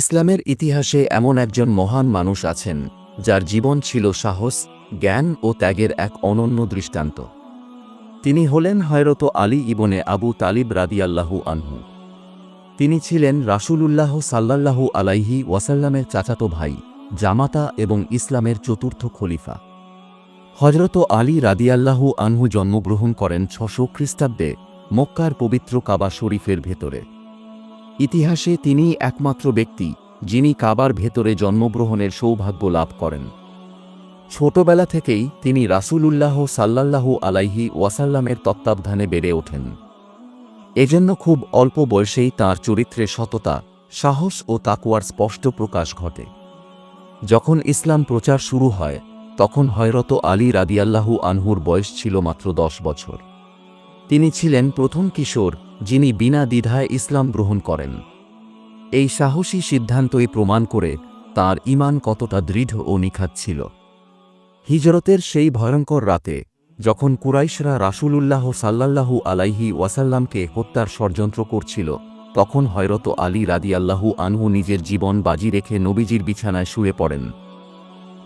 ইসলামের ইতিহাসে এমন একজন মহান মানুষ আছেন, যার জীবন ছিল সাহস, জ্ঞান ও ত্যাগের এক অনন্য দৃষ্টান্ত। তিনি হলেন হয়রত আলী ইবনে আবু তালিব রাদিয়াল্লাহু আনহু। তিনি ছিলেন রাসূলুল্লাহ সাল্লাল্লাহু আলাইহি ওয়াসাল্লামের চাচাতো ভাই, জামাতা এবং ইসলামের চতুর্থ খলিফা। হজরত আলী রাদিয়াল্লাহু আনহু জন্মগ্রহণ করেন ছশো খ্রিস্টাব্দে, মক্কার পবিত্র কাবা শরীফের ভেতরে। ইতিহাসে তিনিই একমাত্র ব্যক্তি যিনি কাবার ভেতরে জন্মগ্রহণের সৌভাগ্য লাভ করেন। ছোটবেলা থেকেই তিনি রাসূলুল্লাহ সাল্লাল্লাহু আলাইহি ওয়াসাল্লামের তত্ত্বাবধানে বেড়ে ওঠেন। এজন্য খুব অল্প বয়সেই তার চরিত্রে সততা, সাহস ও তাকুয়ার স্পষ্ট প্রকাশ ঘটে। যখন ইসলাম প্রচার শুরু হয়, তখন হয়রত আলী রাদিয়াল্লাহু আনহুর বয়স ছিল মাত্র দশ বছর। তিনি ছিলেন প্রথম কিশোর যিনি বিনা দ্বিধায় ইসলাম গ্রহণ করেন। এই সাহসী সিদ্ধান্তই প্রমাণ করে তার ইমান কতটা দৃঢ় ও নিখাত ছিল। হিজরতের সেই ভয়ঙ্কর রাতে, যখন কুরাইশরা রাসূলুল্লাহ সাল্লাল্লাহু আলাইহি ওয়াসাল্লামকে হত্যার ষড়যন্ত্র করছিল, তখন হয়রত আলী রাদিয়াল্লাহু আনহু নিজের জীবন বাজি রেখে নবীজির বিছানায় শুয়ে পড়েন।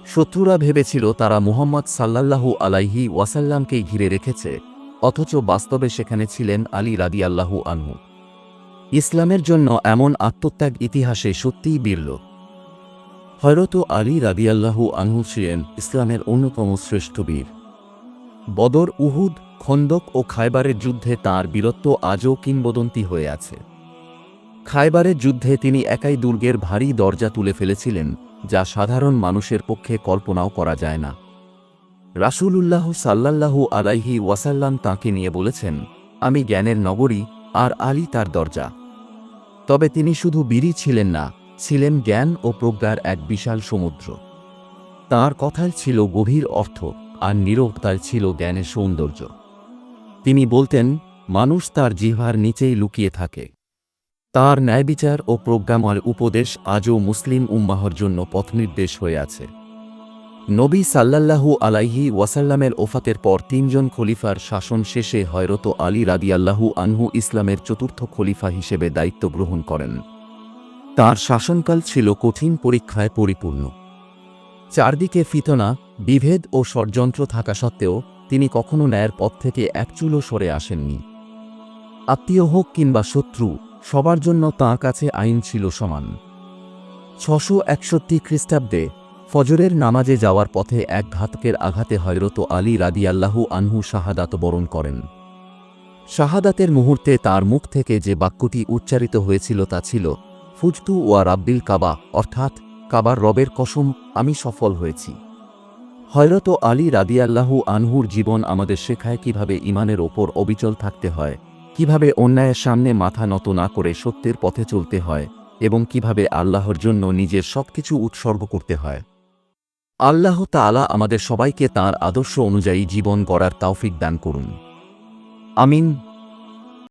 শত্রুরা ভেবেছিল তারা মুহাম্মদ সাল্লাল্লাহু আলাইহি ওয়াসাল্লামকেই ঘিরে রেখেছে অথচ বাস্তবে সেখানে ছিলেন আলী রাদিয়াল্লাহু আনহু। ইসলামের জন্য এমন আত্মত্যাগ ইতিহাসে সত্যিই বিরল। হয়রত আলী রাদিয়াল্লাহু আনহু ছিলেন ইসলামের অন্যতম শ্রেষ্ঠ বীর। বদর, উহুদ, খন্দক ও খায়বারের যুদ্ধে তার বীরত্ব আজও কিংবদন্তি হয়ে আছে। খায়বারের যুদ্ধে তিনি একাই দুর্গের ভারী দরজা তুলে ফেলেছিলেন, যা সাধারণ মানুষের পক্ষে কল্পনাও করা যায় না। রাসূলুল্লাহ সাল্লাল্লাহু আলাইহি ওয়াসাল্লাম তাঁকে নিয়ে বলেছেন, আমি জ্ঞানের নগরী আর আলী তার দরজা। তবে তিনি শুধু বীরই ছিলেন না, ছিলেন জ্ঞান ও প্রজ্ঞার এক বিশাল সমুদ্র। তার কথায় ছিল গভীর অর্থ আর নীরবতায় ছিল জ্ঞানের সৌন্দর্য। তিনি বলতেন, মানুষ তার জিহ্বার নিচেই লুকিয়ে থাকে। তার ন্যায়বিচার ও প্রজ্ঞাময় উপদেশ আজও মুসলিম উম্মাহর জন্য পথনির্দেশ হয়ে আছে। নবী সাল্লাল্লাহু আলাইহি ওয়াসাল্লামের ওফাতের পর তিনজন খলিফার শাসন শেষে হয়রত আলী রাদিয়াল্লাহু আনহু ইসলামের চতুর্থ খলিফা হিসেবে দায়িত্ব গ্রহণ করেন। তার শাসনকাল ছিল কঠিন পরীক্ষায় পরিপূর্ণ। চারদিকে ফিতনা, বিভেদ ও ষড়যন্ত্র থাকা সত্ত্বেও তিনি কখনো ন্যায়ের পথ থেকে এক চুলো সরে আসেননি। আত্মীয় হোক কিংবা শত্রু, সবার জন্য তাঁর কাছে আইন ছিল সমান। ছশো একষট্টি খ্রিস্টাব্দে ফজরের নামাজে যাওয়ার পথে এক ঘাতকের আঘাতে হয়রত আলী রাদিয়াল্লাহু আনহু শাহাদাত বরণ করেন। শাহাদাতের মুহূর্তে তার মুখ থেকে যে বাক্যটি উচ্চারিত হয়েছিল তা ছিল, ফুজতু ওয়া রাব্বিল কাবা অর্থাৎ, কাবার রবের কসম, আমি সফল হয়েছি। হয়রত আলী রাদিয়াল্লাহু আনহুর জীবন আমাদের শেখায় কীভাবে ইমানের ওপর অবিচল থাকতে হয়, কীভাবে অন্যায়ের সামনে মাথা নত না করে সত্যের পথে চলতে হয় এবং কীভাবে আল্লাহর জন্য নিজের সবকিছু উৎসর্গ করতে হয়। আল্লাহ তালা আমাদের সবাইকে তাঁর আদর্শ অনুযায়ী জীবন গড়ার তাওফিক দান করুন। আমিন।